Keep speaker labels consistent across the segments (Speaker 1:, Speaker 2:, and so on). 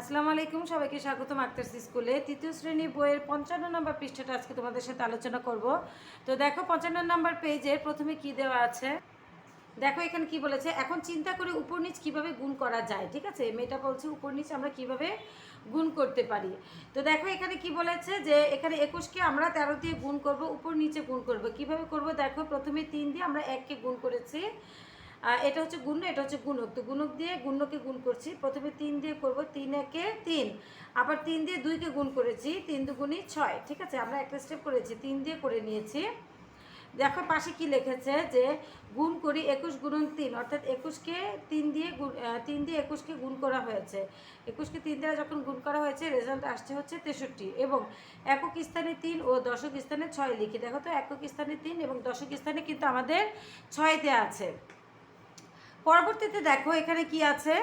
Speaker 1: আসসালামু আলাইকুম, সবাইকে স্বাগতম আক্তার্স স্কুলে। তৃতীয় শ্রেণি বইয়ের পঞ্চান্ন নম্বর পৃষ্ঠাটা আজকে তোমাদের সাথে আলোচনা করব। তো দেখো, পঞ্চান্ন নম্বর পেজের প্রথমে কি দেওয়া আছে? দেখো, এখানে কি বলেছে, এখন চিন্তা করে উপর নিচ কীভাবে গুণ করা যায়, ঠিক আছে? মেয়েটা বলছে, উপর নিচ আমরা কীভাবে গুণ করতে পারি? তো দেখো, এখানে কি বলেছে যে, এখানে একুশকে আমরা তেরো দিয়ে গুণ করব, উপর নিচে গুণ করব। কীভাবে করব? দেখো, প্রথমে তিন দিয়ে আমরা এককে গুণ করেছি। এটা হচ্ছে গুণ্য এটা হচ্ছে গুণক। তো গুণক দিয়ে গুণ্যকে গুণ করছি। প্রথমে তিন দিয়ে করব, তিন একে তিন। আবার তিন দিয়ে দুইকে গুণ করেছি, তিন দুগুণই ছয়। ঠিক আছে? আমরা একটা স্টেপ করেছি, তিন দিয়ে করে নিয়েছি। দেখো পাশে কি লিখেছে যে গুণ করি একুশ গুণন তিন, অর্থাৎ একুশকে তিন দিয়ে গুণ- তিন দিয়ে একুশকে গুণ করা হয়েছে। একুশকে তিন দ্বারা যখন গুণ করা হয়েছে রেজাল্ট আসছে হচ্ছে তেষট্টি এবং একক স্থানে তিন ও দশক স্থানে ছয় লিখি। দেখো তো, একক স্থানে তিন এবং দশক স্থানে কিন্তু আমাদের ছয় দেওয়া আছে। পরবর্তীতে দেখো এখানে কি আছে?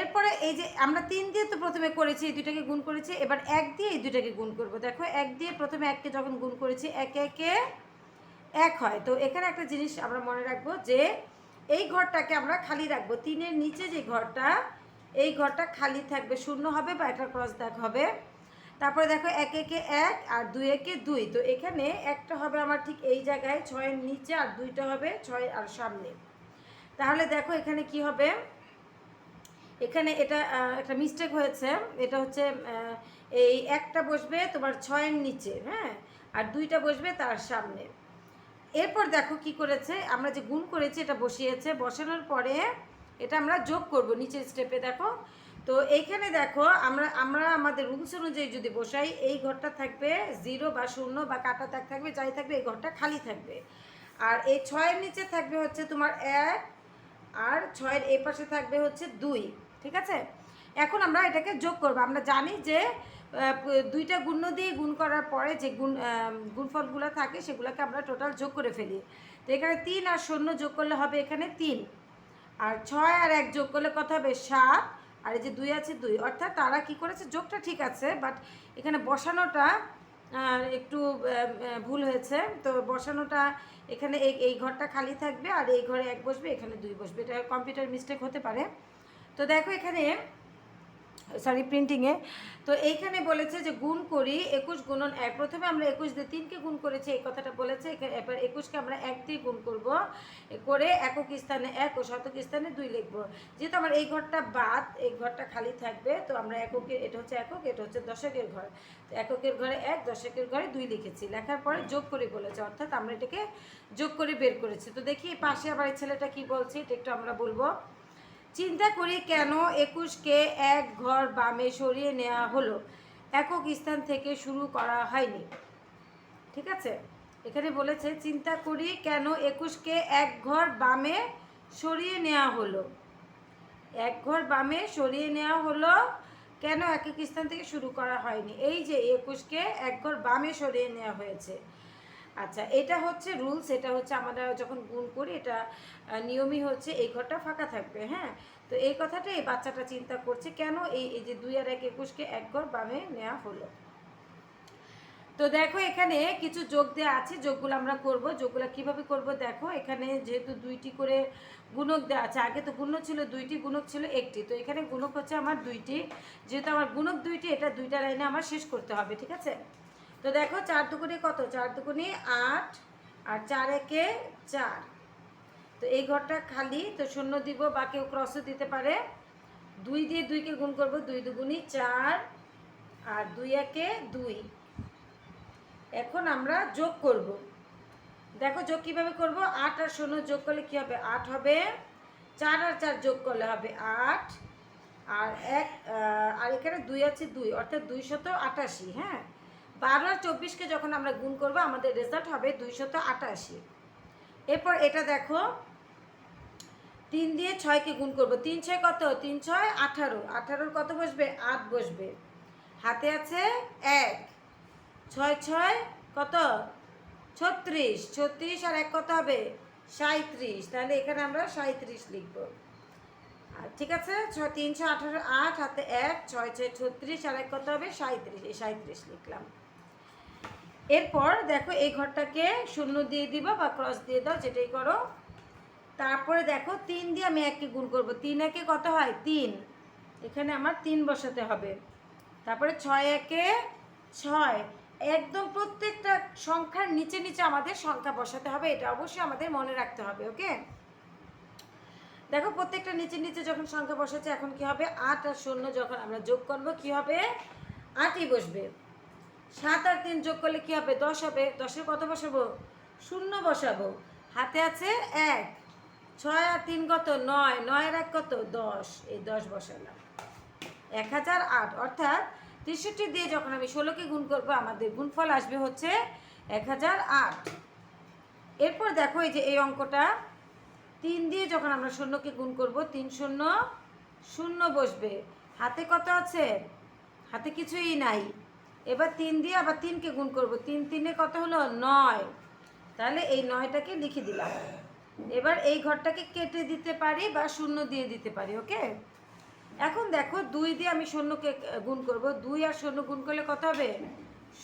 Speaker 1: এরপরে এই যে আমরা তিন দিয়ে তো প্রথমে করেছি, এই দুটাকে গুণ করেছি, এবার এক দিয়ে এই দুটাকে গুণ করব। দেখো, এক দিয়ে প্রথমে এককে যখন গুণ করেছি, একে একে এক হয়। তো এখানে একটা জিনিস আমরা মনে রাখব যে, এই ঘরটাকে আমরা খালি রাখব। তিনের নিচে যে ঘরটা, এই ঘরটা খালি থাকবে, শূন্য হবে বা একটা ক্রস দাগ হবে। তারপরে দেখো, এক একে এক আর দুই একে দুই। তো এখানে একটা হবে আমার ঠিক এই জায়গায়, ছয়ের নিচে আর দুইটা হবে ছয় আর সামনে। তাহলে দেখো এখানে কি হবে? এখানে এটা একটা মিস্টেক হয়েছে। এটা হচ্ছে এই একটা বসবে তোমার ছয়ের নিচে হ্যাঁ? আর দুইটা বসবে তার সামনে। এরপর দেখো কি করেছে? আমরা যে গুণ করেছি, এটা বসিয়েছে। বসানোর পরে এটা আমরা যোগ করব নিচের স্টেপে দেখো? তো এইখানে দেখো, আমরা আমরা আমাদের রুলস অনুযায়ী যদি বসাই, এই ঘরটা থাকবে জিরো বা শূন্য বা কাটা দাগ থাকবে, যাই থাকবে, এই ঘরটা খালি থাকবে। আর এই ছয়ের নিচে থাকবে হচ্ছে তোমার এক আর ছয়ের এই পাশে থাকবে হচ্ছে দুই, ঠিক আছে? এখন আমরা এটাকে যোগ করব। আমরা জানি যে দুইটা গুণ্য দিয়ে গুণ করার পরে যে গুণ গুণফলগুলো থাকে, সেগুলোকে আমরা টোটাল যোগ করে ফেলি। তো এখানে তিন আর শূন্য যোগ করলে হবে এখানে তিন। আর ছয় আর এক যোগ করলে কত হবে? সাত। আর এই যে দুই আছে দুই। অর্থাৎ তারা কি করেছে? যোগটা ঠিক আছে বাট এখানে বসানোটা একটু ভুল হয়েছে। তো বসানোটা এখানে এই এই ঘরটা খালি থাকবে আর এই ঘরে এক বসবে, এখানে দুই বসবে। এটা কম্পিউটার মিস্টেক হতে পারে। তো দেখো এখানে সরি প্রিন্টিংয়ে তো এইখানে বলেছে যে গুণ করি একুশ গুণন এক। প্রথমে আমরা একুশ দিয়ে তিনকে গুণ করেছি, এই কথাটা বলেছে। এবার একুশকে আমরা এক দিয়ে গুণ করব। করে একক স্থানে এক ও শতক স্থানে দুই লিখব। যেহেতু আমার এই ঘরটা বাদ, এই ঘরটা খালি থাকবে, তো আমরা এককের এটা হচ্ছে একক, এটা হচ্ছে দশকের ঘর। তো এককের ঘরে এক, দশকের ঘরে দুই লিখেছি। লেখার পরে যোগ করে বলেছে, অর্থাৎ আমরা এটাকে যোগ করে বের করেছি। তো দেখি পাশে আবার এই ছেলেটা কি বলছে, এটা একটু আমরা বলব। চিন্তা করি কেন একুশকে এক ঘর বামে সরিয়ে নেওয়া হলো? একক স্থান থেকে শুরু করা হয়নি। ঠিক আছে? এখানে বলেছে, চিন্তা করি কেন একুশকে এক ঘর বামে সরিয়ে নেওয়া হলো? এক ঘর বামে সরিয়ে নেওয়া হলো কেন একক স্থান থেকে শুরু করা হয়নি? এই যে একুশকে এক ঘর বামে সরিয়ে নেওয়া হয়েছে। আচ্ছা এটা হচ্ছে রুলস এটা হচ্ছে আমরা যখন গুণ করি, এটা নিয়মই হচ্ছে এই ঘরটা ফাঁকা থাকবে হ্যাঁ? তো এই কথাটা এই বাচ্চাটা চিন্তা করছে, কেন এই এই যে দুই আর এক একুশকে এক ঘর বামে নেওয়া হলো? তো দেখো এখানে কিছু যোগ দেওয়া আছে, যোগগুলো আমরা করব, যোগগুলো কীভাবে করব দেখো, এখানে যেহেতু দুইটি করে গুণক দেওয়া আছে, আগে তো গুণ ছিল, দুইটি গুণক ছিল একটি, তো এখানে গুণক হচ্ছে আমার দুইটি, যেহেতু আমার গুণক দুইটি, এটা দুইটা লাইনে আমার শেষ করতে হবে, ঠিক আছে? তো দেখো চার দুগুণে কত? চার দুগুণে আট আর চার একে চার। তো এই ঘরটা খালি, তো শূন্য দিব বা কেউ ক্রসও দিতে পারে। দুই দিয়ে দুইকে গুণ করব, দুই দুগুণি চার আর দুই একে দুই। এখন আমরা যোগ করব। দেখো যোগ কীভাবে করব? আট আর শূন্য যোগ করলে কি হবে? আট হবে। চার আর চার যোগ করলে হবে আট। আর এক আর এখানে দুই আছে দুই, অর্থাৎ দুইশত আটাশি হ্যাঁ? বারো আর চব্বিশকে যখন আমরা গুণ করব, আমাদের রেজাল্ট হবে দুইশত আটাশি। এরপর এটা দেখো, তিন দিয়ে ছয়কে গুণ করব। তিন ছয় কত? তিন ছয়, আঠারো। আঠারোর কত বসবে? আট বসবে। হাতে আছে এক। ছয় ছয় কত? ছত্রিশ। ছত্রিশ আর এক কত হবে? সাঁত্রিশ তাহলে এখানে আমরা সাঁত্রিশ লিখব। আর ঠিক আছে? ছয় তিনশো আঠারো, আট, হাতে এক, ছয় ছয়, ছত্রিশ, আর এক কত হবে? সাঁত্রিশ এই সাঁত্রিশ লিখলাম। এরপর দেখো এই ঘরটাকে শূন্য দিয়ে দিবা বা ক্রস দিয়ে দাও, যেটাই করো। তারপরে দেখো তিন দিয়ে আমি এককে গুণ করব। তিন একে কত হয়? তিন। এখানে আমার তিন বসাতে হবে। তারপরে ছয় একে ছয়। একদম প্রত্যেকটা সংখ্যার নিচে নিচে আমাদের সংখ্যা বসাতে হবে, এটা অবশ্যই আমাদের মনে রাখতে হবে, ওকে? দেখো প্রত্যেকটা নিচে নিচে যখন সংখ্যা বসাচ্ছে, এখন কি হবে? আট আর শূন্য যখন আমরা যোগ করব, কি হবে? আটই বসবে। সাত আর তিন যোগ করলে কি হবে? দশ হবে। দশের কত বসাবো? শূন্য বসাবো। হাতে আছে এক। ছয় আর তিন কত? নয়। নয়ের এক কত? দশ। এই দশ বসালাম। এক হাজার আট। অর্থাৎ তেষট্টি দিয়ে যখন আমি ষোলোকে গুণ করব, আমাদের গুণফল আসবে হচ্ছে এক হাজার আট। এরপর দেখো এই যে এই অঙ্কটা। তিন দিয়ে যখন আমরা শূন্যকে গুণ করব, তিন শূন্য শূন্য বসবে। হাতে কত আছে? হাতে কিছুই নাই। এবার তিন দিয়ে আবার তিনকে গুণ করব। তিন তিনে কত হলো? নয়। তাহলে এই নয়টাকে লিখে দিলাম। এবার এই ঘরটাকে কেটে দিতে পারি বা শূন্য দিয়ে দিতে পারি, ওকে? এখন দেখো, দুই দিয়ে আমি শূন্যকে গুণ করব। দুই আর শূন্য গুণ করলে কত হবে?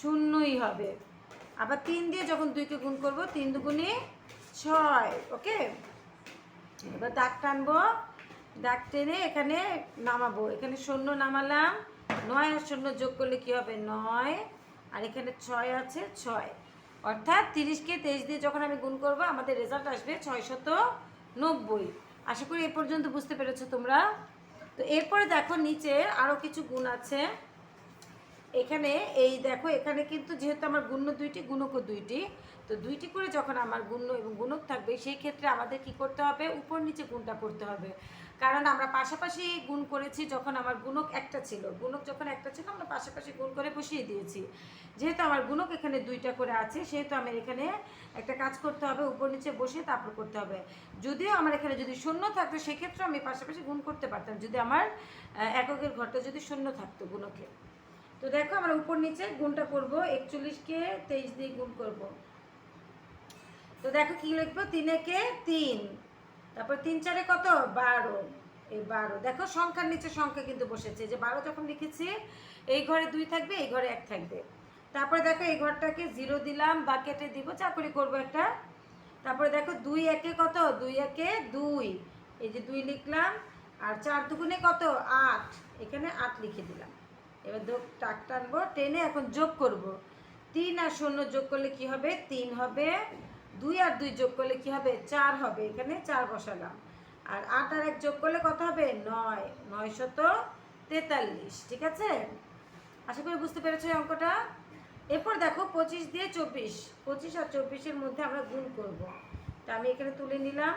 Speaker 1: শূন্যই হবে। আবার তিন দিয়ে যখন দুইকে গুণ করব, তিন দুগুণে ছয়, ওকে? এবার দাগ টানবো। দাগ টেনে এখানে নামাবো। এখানে শূন্য নামালাম। নয় আর শূন্য যোগ করলে কি হবে? নয়। আর এখানে ছয় আছে, ছয়। অর্থাৎ তিরিশকে তেইশ দিয়ে যখন আমি গুণ করব, আমাদের রেজাল্ট আসবে ছয় শত নব্বই। আশা করি এ পর্যন্ত বুঝতে পেরেছ তোমরা? তো এরপরে দেখো নিচে আরও কিছু গুণ আছে। এখানে এই দেখো, এখানে কিন্তু যেহেতু আমার গুণ্য দুইটি, গুণকও দুইটি তো দুইটি করে যখন আমার গুণ্য এবং গুণক থাকবে, সেই ক্ষেত্রে আমাদের কি করতে হবে? উপর নিচে গুণটা করতে হবে। কারণ আমরা পাশাপাশি গুণ করেছি যখন আমার গুণক একটা ছিল। গুণক যখন একটা ছিল, আমরা পাশাপাশি গুণ করে বসিয়ে দিয়েছি। যেহেতু আমার গুণক এখানে দুইটা করে আছে, সেহেতু আমার এখানে একটা কাজ করতে হবে, উপর নিচে বসে তারপর করতে হবে। যদিও আমার এখানে যদি শূন্য থাকতো সেক্ষেত্রে আমি পাশাপাশি গুণ করতে পারতাম। যদি আমার এককের ঘরটা যদি শূন্য থাকতো গুণকে। তো দেখো আমরা উপর নিচে গুণটা করব, একচল্লিশকে তেইশ দিয়ে গুণ করব। তো দেখো কি লিখব? তিনেকে তিন। তারপর তিন চারে কত? বারো। এই বারো। দেখো সংখ্যার নিচে সংখ্যা কিন্তু বসেছে। যে বারো যখন লিখেছি, এই ঘরে দুই থাকবে, এই ঘরে এক থাকবে। তারপরে দেখো এই ঘরটাকে জিরো দিলাম, বা কেটে দিব চাকরি করব একটা। তারপরে দেখো দুই একে কত? দুই একে দুই। এই যে দুই লিখলাম, আর চার দুগুণে কত? আট। এখানে আট লিখে দিলাম। এবার দো টাক টানবো, টেনে এখন যোগ করব। তিন আর শূন্য যোগ করলে কি হবে? তিন হবে। দুই আর দুই যোগ করলে কি হবে? চার হবে। এখানে চার বসালাম। আর আট আর এক যোগ করলে কত হবে? নয়। নয় শত তেতাল্লিশ। ঠিক আছে? আশা করি বুঝতে পেরেছ অঙ্কটা? এরপর দেখো পঁচিশ দিয়ে চব্বিশ। পঁচিশ আর চব্বিশের মধ্যে আমরা গুণ করব। তা আমি এখানে তুলে নিলাম।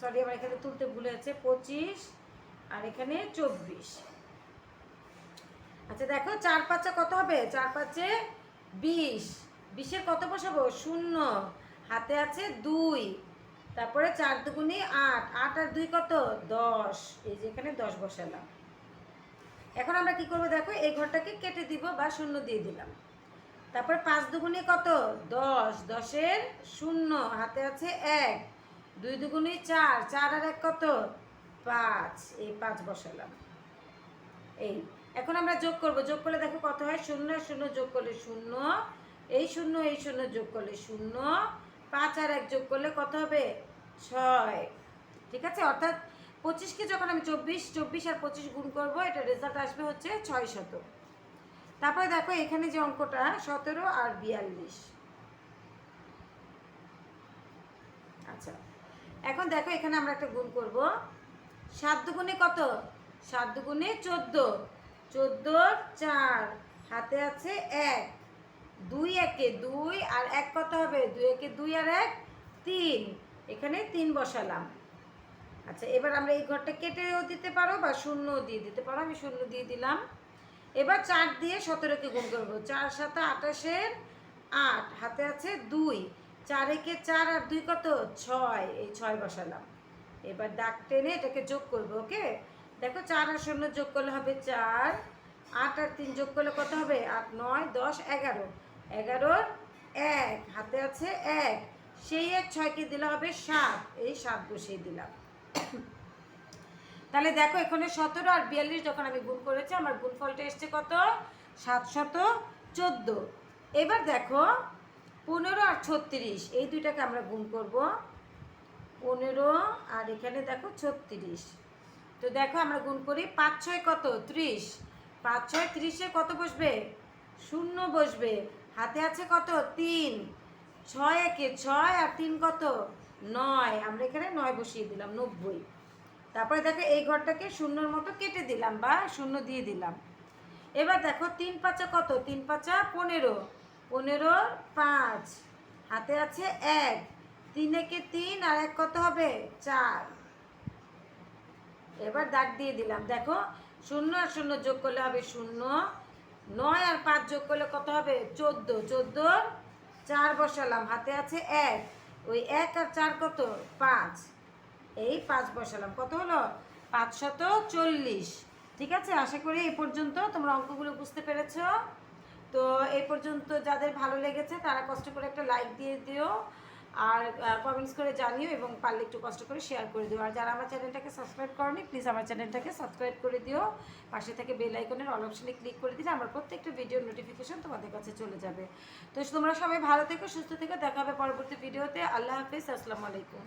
Speaker 1: সরি আমার এখানে তুলতে ভুলে আছে। পঁচিশ আর এখানে চব্বিশ। আচ্ছা দেখো চার পাঁচে কত হবে? চার পাঁচে বিশ। বিশের কত বসাবো? শূন্য। হাতে আছে দুই, তারপরে চার দুগুণি আট আট আর দুই কত? দশ। এই যে এখানে দশ বসালাম। এখন আমরা কি করব দেখো, এই ঘরটাকে কেটে দিব বা শূন্য দিয়ে দিলাম। তারপরে পাঁচ দুগুণি কত? দশ। দশের শূন্য, হাতে আছে এক, দুই দুগুণি চার চার আর এক কত? পাঁচ। এই পাঁচ বসালাম। এই, এখন আমরা যোগ করব। যোগ করলে দেখো কত হয়? শূন্য শূন্য যোগ করলে শূন্য, এই শূন্য এই শূন্য যোগ করলে শূন্য পাঁচ আর এক যোগ করলে কত হবে? ছয়। ঠিক আছে? অর্থাৎ পঁচিশকে যখন আমি চব্বিশ চব্বিশ আর পঁচিশ গুণ করব, এটা রেজাল্ট আসবে হচ্ছে ছয় শত তারপরে দেখো, এখানে যে অঙ্কটা, সতেরো আর বিয়াল্লিশ। আচ্ছা এখন দেখো, এখানে আমরা একটা গুণ করব। সাত দুগুণে কত? সাত দুগুণে চোদ্দ। চোদ্দোর চার, হাতে আছে এক। দুই একে দুই আর এক কত হবে? দুই একে দুই আর এক, তিন। এখানে তিন বসালাম। আচ্ছা এবার আমরা এই ঘরটা কেটেও দিতে পারো বা শূন্যও দিয়ে দিতে পারো। আমি শূন্য দিয়ে দিলাম। এবার চার দিয়ে সতেরোকে গুণ করব। চার সাথে আঠাশের আট, হাতে আছে দুই। চার একে চার আর দুই কত? ছয়। এই ছয় বসালাম। এবার দাগ টেনে এটাকে যোগ করব, ওকে? দেখো চার আর শূন্য যোগ করলে হবে চার। আট আর তিন যোগ করলে কত হবে? আট, নয়, দশ, এগারো। এগারোর এক, হাতে আছে এক। সেই এক ছয়কে দিলে হবে সাত। এই সাত বসিয়ে দিলাম। তাহলে দেখো এখানে সতেরো আর বিয়াল্লিশ যখন আমি গুণ করেছি, আমার গুণফলটা এসছে কত? সাতশত চোদ্দ। এবার দেখো পনেরো আর ছত্রিশ, এই দুইটাকে আমরা গুণ করব। পনেরো আর এখানে দেখো ছত্রিশ। তো দেখো আমরা গুণ করি পাঁচ ছয় কত? ত্রিশ। পাঁচ ছয় ত্রিশে কত বসবে? শূন্য বসবে। হাতে আছে কত? তিন। ছয় একে ছয় আর তিন কত? নয়। আমরা এখানে নয় বসিয়ে দিলাম, নব্বই। তারপরে দেখো এই ঘরটাকে শূন্যর মতো কেটে দিলাম বা শূন্য দিয়ে দিলাম। এবার দেখো তিন পাঁচা কত? তিন পাঁচা পনেরো। পনেরো পাঁচ। হাতে আছে এক। তিন একে তিন আর এক কত হবে? চার। এবার দাগ দিয়ে দিলাম। দেখো শূন্য আর শূন্য যোগ করলে হবে শূন্য। নয় আর পাঁচ যোগ করলে কত হবে? চোদ্দ। চোদ্দ, চার বসালাম। হাতে আছে এক। ওই এক আর চার কত? পাঁচ। এই পাঁচ বসালাম। কত হলো? পাঁচশত চল্লিশ। ঠিক আছে? আশা করি এই পর্যন্ত তোমরা অঙ্কগুলো বুঝতে পেরেছ। তো এই পর্যন্ত যাদের ভালো লেগেছে, তারা কষ্ট করে একটা লাইক দিয়ে দিও। আর কমেন্টস করে জানিও এবং পারলে একটু কষ্ট করে শেয়ার করে দিও। আর যারা আমার চ্যানেলটাকে সাবস্ক্রাইব করনি প্লিজ আমার চ্যানেলটাকে সাবস্ক্রাইব করে দিও। পাশে থেকে বেল আইকনের অল অপশনে ক্লিক করে দিলে আমার প্রত্যেকটা ভিডিওর নোটিফিকেশন তোমাদের কাছে চলে যাবে। তো তোমরা সবাই ভালো থেকো, সুস্থ থেকো, দেখা হবে পরবর্তী ভিডিওতে আল্লাহ হাফিজ, আসসালামু আলাইকুম।